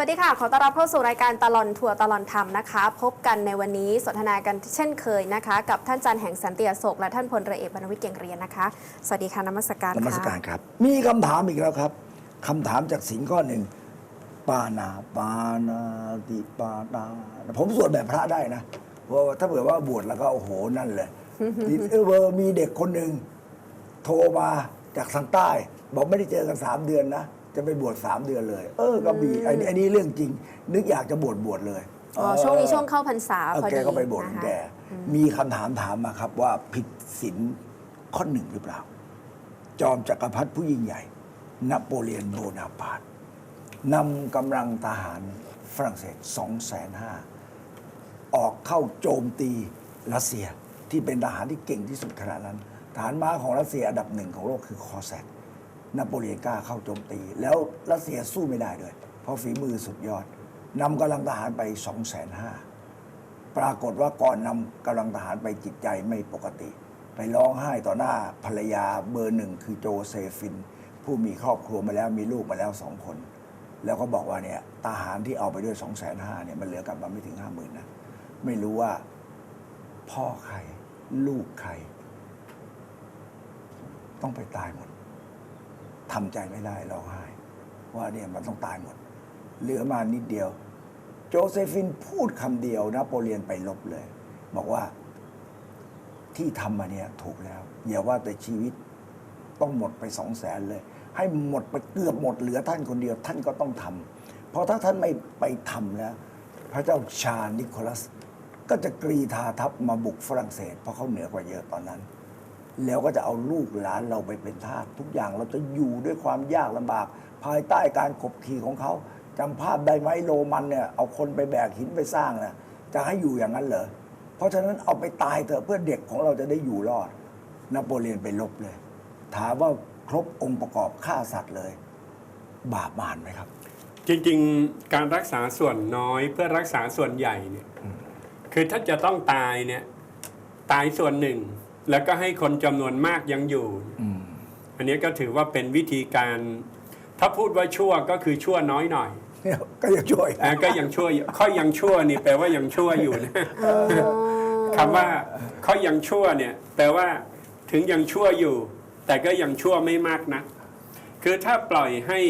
สวัสดีค่ะ ขอต้อนรับเข้าสู่รายการตลอนทัวร์ตลอนธรรมนะคะ พบกันในวันนี้สนทนากันเช่นเคยนะคะ กับท่านจันแห่งสันติอโศกและท่านพลเรือเอกบรรวิทย์เก่งเรียนนะคะ สวัสดีค่ะนมัสการนมัสการครับ มีคำถามอีกแล้วครับคำถามจากสิงห์ข้อหนึ่งปานาปานาติปานาผมสวดแบบพระได้นะเพราะว่าถ้าเผื่อว่าบวชแล้วก็โอ้โหนั่นเลยเออเวอมีเด็กคนหนึ่งโทรมาจากทางใต้ บอกไม่ได้เจอกันสามเดือนนะ จะไปบวชสามเดือนเลย เออก็มีอันนี้อันนี้เรื่องจริง นึกอยากจะบวชบวชเลยอ๋อช่วงนี้ช่วงเข้าพรรษาเออพอแกดีก็ไปบวชของนะคะแกมีคำถามถามมาครับว่าผิดศีลข้อหนึ่งหรือเปล่า จอมจักรพรรดิผู้ยิ่งใหญ่ นโปเลียนโบนาปาร์ตนำกำลังทหารฝรั่งเศส2 5 0 0 0ออกเข้าโจมตีรัสเซียที่เป็นทหารที่เก่งที่สุดขณะนั้น ทหารม้าของรัสเซียอันดับหนึ่งของโลกคือคอแซก นโปเลียนกล้าเข้าโจมตี แล้วรัสเซียสู้ไม่ได้ด้วยเพราะฝีมือสุดยอดนำกำลังทหารไป2 5 0 0 0ปรากฏว่าก่อนนำกำลังทหารไปจิตใจไม่ปกติ ไปร้องไห้ต่อหน้าภรรยาเบอร์หนึ่งคือโจเซฟิน ผู้มีครอบครัวมาแล้วมีลูกมาแล้วสองคน แล้วก็บอกว่าเนี่ยทหารที่เอาไปด้วยสองแสนห้าเนี่ยมันเหลือกลับมาไม่ถึงห้าหมื่นนะไม่รู้ว่าพ่อใคร ลูกใคร ต้องไปตายหมด ทำใจไม่ได้ร้องไห้ว่าเนี่ยมันต้องตายหมด เหลือมานิดเดียว โจเซฟินพูดคำเดียวนะโปเลียนไปลบเลย บอกว่าที่ทำมาเนี่ยถูกแล้ว อย่าว่าแต่ชีวิตต้องหมดไปสองแสนเลย ให้หมดไปเกือบหมดเหลือท่านคนเดียวท่านก็ต้องทำเพราะถ้าท่านไม่ไปทำแล้ว พระเจ้าชานิโคลัสก็จะกรีธาทัพมาบุกฝรั่งเศสเพราะเขาเหนือกว่าเยอะตอนนั้น แล้วก็จะเอาลูกหลานเราไปเป็นทาสทุกอย่างเราจะอยู่ด้วยความยากลำบาก ภายใต้การกบขี่ของเขาจำภาพได้ไหมโรมันเนี่ยเอาคนไปแบกหินไปสร้างนะจะให้อยู่อย่างนั้นเหรอเพราะฉะนั้นเอาไปตายเถอะเพื่อเด็กของเราจะได้อยู่รอดนโปเลียนไปลบเลย ถามว่าครบองค์ประกอบฆ่าสัตว์เลย บาปมารไหมครับ จริงๆ การรักษาส่วนน้อยเพื่อรักษาส่วนใหญ่เนี่ยคือถ้าจะต้องตายเนี่ยตายส่วนหนึ่ง แล้วก็ให้คนจำนวนมากยังอยู่อืมอันนี้ก็ถือว่าเป็นวิธีการ ถ้าพูดว่าชั่วก็คือชั่วน้อยหน่อยเนี่ยก็ยังช่วยอะก็ยังชั่วอยู่ข้อยังชั่วนี่แปลว่ายังชั่วอยู่นะคำว่าข้อยังชั่วเนี่ย แปลว่าถึงยังชั่วอยู่ แต่ก็ยังชั่วไม่มากนะคือถ้าปล่อยให้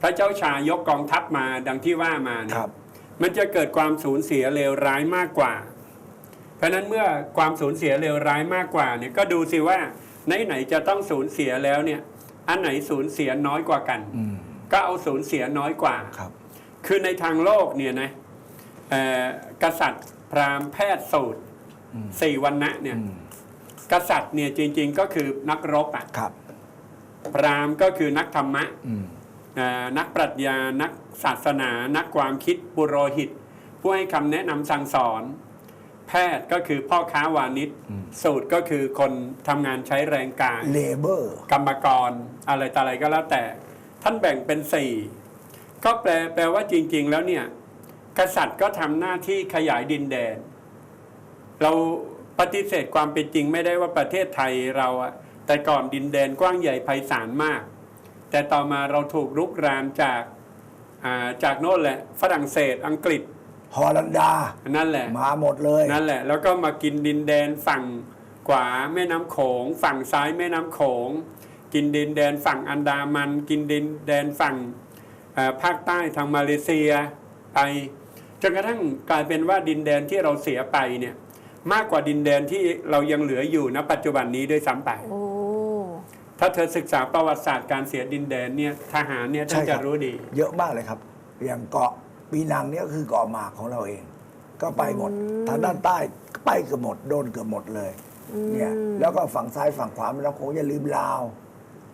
พระเจ้าชายยกกองทัพมาดังที่ว่ามาเนี่ยครับมันจะเกิดความสูญเสียเลวร้ายมากกว่า เพราะฉะนั้นเมื่อความสูญเสียเลวร้ายมากกว่าเนี่ยก็ดูสิว่าไหนๆจะต้องสูญเสียแล้วเนี่ย อันไหนสูญเสียน้อยกว่ากันอืมก็เอาสูญเสียน้อยกว่าครับ คือในทางโลกเนี่ยนะเอ่อกษัตริย์พราหมณ์แพทย์สูตรอืมสี่วันนะเนี่ยอืมกษัตริย์เนี่ยจริง ๆ ก็คือนักรบอะครับ พราหมณ์ก็คือนักธรรมะอืมเอ่อนักปรัชญานักศาสนา นักความคิดปุโรหิต ผู้ให้คำแนะนำสั่งสอน แพทย์ก็คือพ่อค้าวานิชอืมสูตรก็คือคนทำงานใช้แรงกายเลเบอร์กรรมกรอะไรต่ออะไรก็แล้วแต่ ท่านแบ่งเป็นสี่ก็แปลแปลว่าจริง ๆ แล้วเนี่ย กษัตริย์ก็ทำหน้าที่ขยายดินแดน เราปฏิเสธความเป็นจริงไม่ได้ว่าประเทศไทยเราอะแต่ก่อนดินแดนกว้างใหญ่ไพศาลมาก แต่ต่อมาเราถูกรุกรานจากอ่าจากโน่นแหละฝรั่งเศสอังกฤษ ฮอลันดา นั่นแหละ มาหมดเลย นั่นแหละ แล้วก็มากินดินแดนฝั่งขวาแม่น้ำโขง ฝั่งซ้ายแม่น้ำโขง กินดินแดนฝั่งอันดามัน กินดินแดนฝั่งเอ่อภาคใต้ทางมาเลเซียไปจนกระทั่งกลายเป็นว่าดินแดนที่เราเสียไปเนี่ยมากกว่าดินแดนที่เรายังเหลืออยู่ณปัจจุบันนี้ด้วยซ้ำไปโอ้ถ้าเธอศึกษาประวัติศาสตร์การเสียดินแดนเนี่ยทหารเนี่ยท่านใช่คจะรับรู้ดี เยอะมากเลยครับ อย่างเกาะ ปีนังเนี่ยก็คือเกาะหมากของเราเอง ก็ไปหมด ทางด้านใต้ก็ไปเกือบหมดโดนเกือบหมดเลยเนี่ยแล้วก็ฝั่งซ้ายฝั่งขวาไม่ต้องโค้งอย่าลืมลาว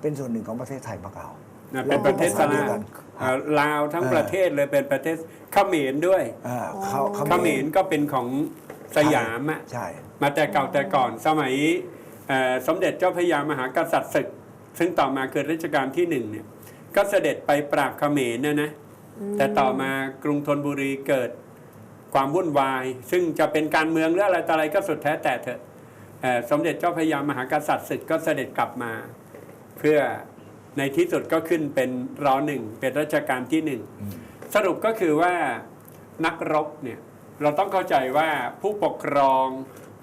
เป็นส่วนหนึ่งของประเทศไทยมาเก่านะเป็นประเทศสเดีลายววกันอ่าลาวทั้งเออประเทศเลยเป็นประเทศเขมรด้วยอ่าเขาเขาเขมรก็เป็นของสยามอะใช่มาแต่เก่าแต่ก่อนสมัยเอ่อสมเด็จเจ้าพระยามหากษัตริย์ศึก ซึ่งต่อมาเกิดรัชกาลที่หนึ่งเนี่ยก็เสด็จไปปราบเขมรนะนะ แต่ต่อมากรุงธนบุรีเกิดความวุ่นวาย ซึ่งจะเป็นการเมืองหรืออะไรต่ออะไรก็สุดแท้แต่เถอะเอ่อสมเด็จเจ้าพระยามหากษัตริย์ศึกก็เสด็จกลับมา เพื่อในที่สุดก็ขึ้นเป็นรอหนึ่งเป็นรัชกาลที่หนึ่งสรุปก็คือว่านักรบเนี่ยเราต้องเข้าใจว่าผู้ปกครอง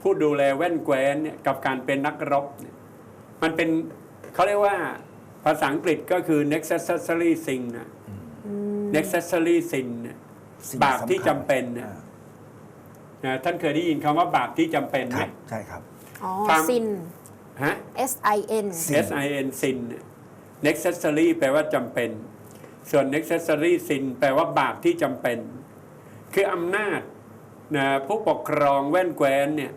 ผู้ดูแลแว่นแคว้นเนี่ยกับการเป็นนักรบเนี่ยมันเป็นเขาเรียกว่าภาษาอังกฤษก็คือ necessary sin นะอืม necessary sin เนี่ยสิ่งบาปที่สำคัญจำเป็นเนี่ยอ่านะท่านเคยได้ยินคำว่าบาปที่จำเป็นคไหม รับใช่ครับ อ๋อ ความซิน ฮะ S I N sin S I N sin เนี่ย necessary แปลว่าจำเป็น ส่วน necessary sin แปลว่าบาปที่จำเป็น คืออำนาจนะผู้ปกครองแว่นแคว้นเนี่ย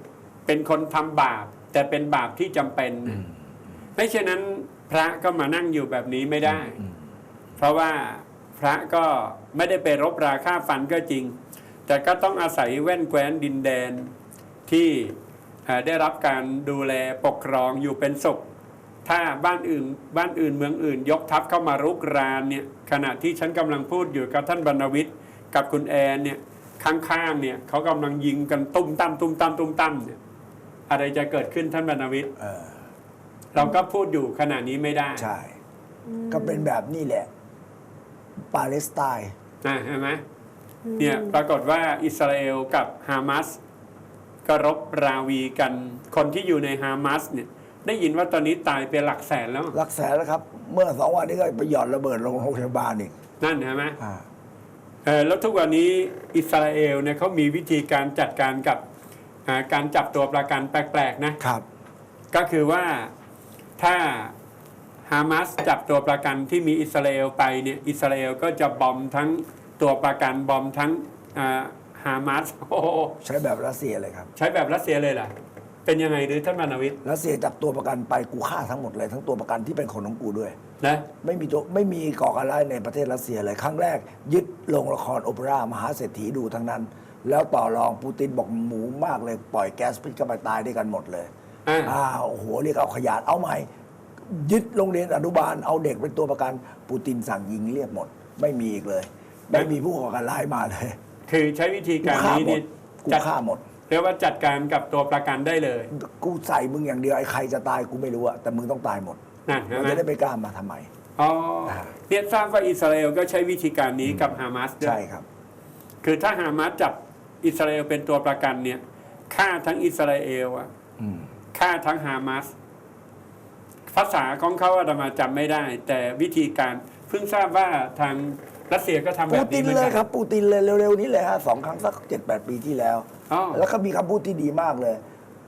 เป็นคนทำบาป แต่เป็นบาปที่จำเป็นนะไม่เช่นนั้นพระก็มานั่งอยู่แบบนี้ไม่ได้ เพราะว่าพ ระก็ไม่ได้ไปรบราฆ่าฟันก็จริง แต่ก็ต้องอาศัยแว่นแคว้นดินแดนที่เอ่อได้รับการดูแลปกครองอยู่เป็นสุขถ้าบ้านอื่นบ้านอื่นเมืองอื่น ยกทัพเข้ามารุกรานเนี่ยขณะที่ฉันกำลังพูดอยู่กับท่านบรรณวิทย์กับคุณแอนเนี่ยข้างๆเนี่ยเขากำลังยิงกันตุ้มตั้มตุ้มตั้มตุ้มตั้มเนี่ยอะไรจะเกิดขึ้นท่านบรรณวิทย์เออเราก็พูดอยู่ขณะนี้ไม่ได้ใช่ ก็เป็นแบบนี้แหละ ปาเลสไตน์นะเห็นไหมเนี่ยปรากฏว่าอิสราเอลกับฮามาสก็รบราวีกันคนที่อยู่ในฮามาสเนี่ยได้ยินว่าตอนนี้ตายไปหลักแสนแล้ว หลักแสนแล้วครับ เมื่อสองวันนี้ก็ไปหย่อนระเบิดลงโรงพยาบาลอีกนั่นเห็นไหมอ่าเออแล้วทุกวันนี้อิสราเอลเนี่ยเขามีวิธีการจัดการกับอ่าการจับตัวประกันแปลกๆนะครับ ก็คือว่าถ้า ฮามาสจับตัวประกันที่มีอิสราเอลไปเนี่ยอิสราเอลก็จะบอมทั้งตัวประกันบอมทั้งอ่าฮามาสโอ้โหใช้แบบรัสเซียเลยครับ ใช้แบบรัสเซียเลยล่ะ เป็นยังไงหรือท่านมานาวิทย์รัสเซียจับตัวประกันไปกูฆ่าทั้งหมดเลยทั้งตัวประกันที่เป็นคนของกูด้วยนะไม่มีตัวไม่มีก่อการร้ายในประเทศรัสเซียเลยครั้งแรก ยึดโรงละครโอเปร่ามหาเศรษฐีดูทั้งนั้น แล้วต่อรองปูตินบอกหมูมากเลยปล่อยแก๊สพิษเข้าไปตายด้วยกันหมดเลยอ่าอ้าวโอ้โหเรียกเอาขยาดเอาใหม่ ยึดโรงเรียนอนุบาลเอาเด็กเป็นตัวประกันปูตินสั่งยิงเรียบหมด ไม่มีอีกเลย ไม่มีผู้ก่อการร้ายมาเลย คือใช้วิธีกูการฆ่านี้หมนี่ดกูจัดฆ่าหมดเรียกว่าจัดการกับตัวประกันได้เลย กูใส่มึงอย่างเดียวไอ้ใครจะตายกูไม่รู้อะแต่มึงต้องตายหมดนั่นเห็นมันไหมจะได้ไปกล้ามาทำไมอ๋อเนี่ยทราบว่าอิสราเอลก็ใช้วิธีการนี้กับฮามาสด้วใช่ยครับ คือถ้าฮามาสจับอิสราเอลเป็นตัวประกันเนี่ยฆ่าทั้งอิสราเอลอะอืมฆ่าทั้งฮามาส ภาษาของเขาอาตมาจำไม่ได้ แต่วิธีการเพิ่งทราบว่าทางรัสเซียก็ทำแบปูบตินี้นเหมือนเลยกันครับปูตินเลยเร็วๆนี้เลยฮะสองครั้งสักเจ็ดแปดปีที่แล้วอ๋อแล้วก็มีคำพูดที่ดีมากเลย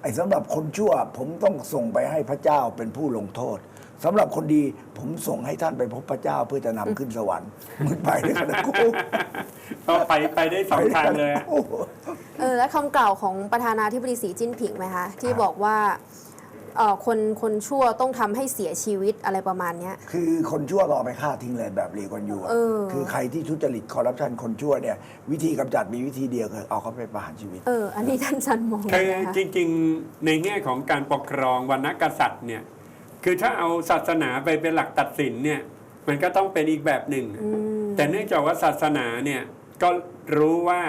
ไอ้สำหรับคนชั่วผมต้องส่งไปให้พระเจ้าเป็นผู้ลงโทษสำหรับคนดีผมส่งให้ท่านไปพบพระเจ้าเพื่อจะนำขึ้นสวรรค์มึงไปด้วยกันนะกูก็ไปไปได้สองทางเลยอะโอ้โหเออแล้วคำกล่าวของประธานาธิบดีสีจิ้นผิงไหมคะที่ครับบอกว่า เอ่อคนคนชั่วต้องทำให้เสียชีวิตอะไรประมาณเนี้ย คือคนชั่วก็เอาไปฆ่าทิ้งเลยแบบลีกวนยูอะเออ คือใครที่ทุจริตคอร์รัปชันคนชั่วเนี่ย วิธีกำจัดมีวิธีเดียวคือเอาเขาไปประหารชีวิต เออ อันนี้ท่านจันมองคือยังไงคะ จริงๆ ในแง่ของการปกครองวรรณกษัตริย์เนี่ย คือถ้าเอาศาสนาไปเป็นหลักตัดสินเนี่ย มันก็ต้องเป็นอีกแบบหนึ่งอืมแต่เนื่องจากว่าศาสนาเนี่ย ก็รู้ว่า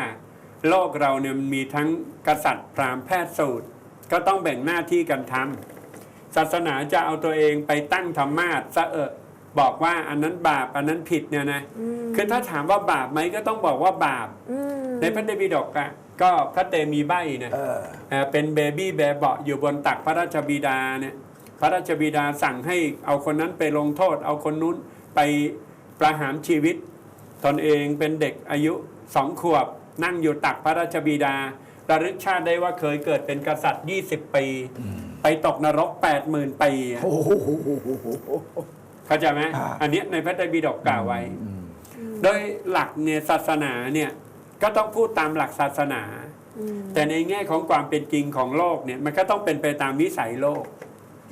โลกเราเนี่ยมันมีทั้งกษัตริย์พราหมณ์แพทย์สูตร ก็ต้องแบ่งหน้าที่กันทำ ศาสนาจะเอาตัวเองไปตั้งธรรมาสซะเออบอกว่าอันนั้นบาปอันนั้นผิดเนี่ยนะคือถ้าถามว่าบาปไหมก็ต้องบอกว่าบาปอืมในพระเตปิฎกอะก็พระเตมีใบนะเออเอ่อเป็นเบบี้แบเบาะอยู่บนตักพระราชบิดาเนี่ยพระราชบิดาสั่งให้เอาคนนั้นไปลงโทษ เอาคนนู้นไปประหารชีวิต ตนเองเป็นเด็กอายุสองขวบ นั่งอยู่ตักพระราชบิดาระลึกชาติได้ว่าเคยเกิดเป็นกษัตริย์ 20 ปี ไปตกนรก80,000ปีอะโอ้โห เข้าใจไหมอ่า อันเนี้ยในพระไตรปิฎกกล่าวไว้โดยหลักเนี่ยศาสนาเนี่ยก็ต้องพูดตามหลักศาสนา อืมแต่ในแง่ของความเป็นจริงของโลกเนี่ยมันก็ต้องเป็นไปตามวิสัยโลก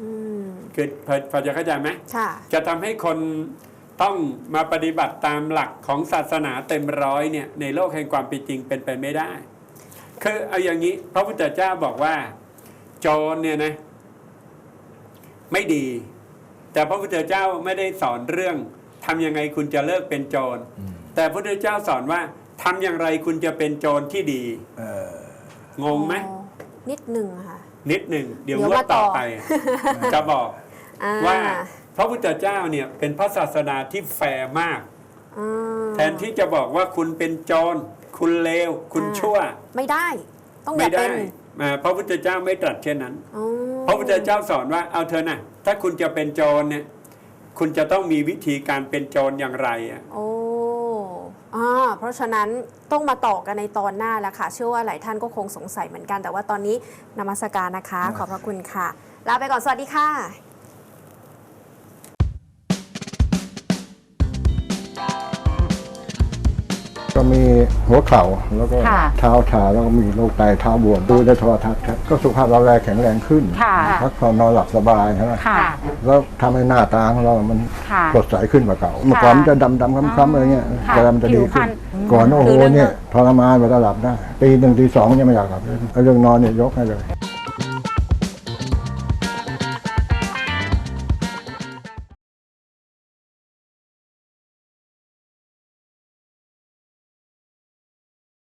อืมคือพอพอจะเข้าใจไหม ค่ะ จะทำให้คนต้องมาปฏิบัติตามหลักของศาสนาเต็มร้อยเนี่ยในโลกแห่งความเป็นจริงเป็นไปไม่ได้ คือเอาอย่างนี้พระพุทธเจ้าบอกว่าโจรเนี่ยนะไม่ดี แต่พระพุทธเจ้าไม่ได้สอนเรื่องทำยังไงคุณจะเลิกเป็นโจร แต่พระพุทธเจ้าสอนว่าทำอย่างไรคุณจะเป็นโจรที่ดีเอองงไหมอ๋อนิดหนึ่งค่ะ นิดหนึ่งเดี๋ยวเดี๋ยวงวมาดต่ต่ออไป จะบอกอ่าว่าพระพุทธเจ้าเนี่ยเป็นพระศาสนาที่แฟร์มากอ่าแทนที่จะบอกว่าคุณเป็นโจรคุณเลว คุณอ่าชั่ว ไม่ได้ ต้องอไม่ย่าได้เป็นอ่า พระพุทธเจ้าไม่ตรัสเช่นนั้นอ๋อพระพุทธเจ้าสอนว่าเอาเธอนะถ้าคุณจะเป็นโจรเนี่ย คุณจะต้องมีวิธีการเป็นโจรอย่างไรอะโอ้อ่าเพราะฉะนั้นต้องมาต่อกันในตอนหน้าแล้วค่ะ เชื่อว่าหลายท่านก็คงสงสัยเหมือนกัน แต่ว่าตอนนี้นมัสการนะคะ ขอบพระคุณค่ะลาไปก่อนสวัสดีค่ะ ก็มีหัวเข่าแล้วก็ค่ะเท้าชาแล้วก็มีโรคไตเท้าบวมดูในโทรทัศน์ครับก็สุขภาพเราแรงแข็งแรงขึ้นค่ะ พักผ่อนนอนหลับสบายใช่ไหมค่ะ แล้วทำให้หน้าตาของเรามันค่ะสดใสขึ้นกว่าเก่าเมื่อก่อนมันจะดำดำๆคล้ำๆอะไรเงี้ยค่ะแต่มันจะดีขึ้นผิวพรรณก่อนโอ้โหคือเรื่อง เนี่ยทรมานเวลาหลับได้ตีหนึ่งตีสองยังไม่อยากหลับเลยเรื่องนอนเนี่ยยกให้เลย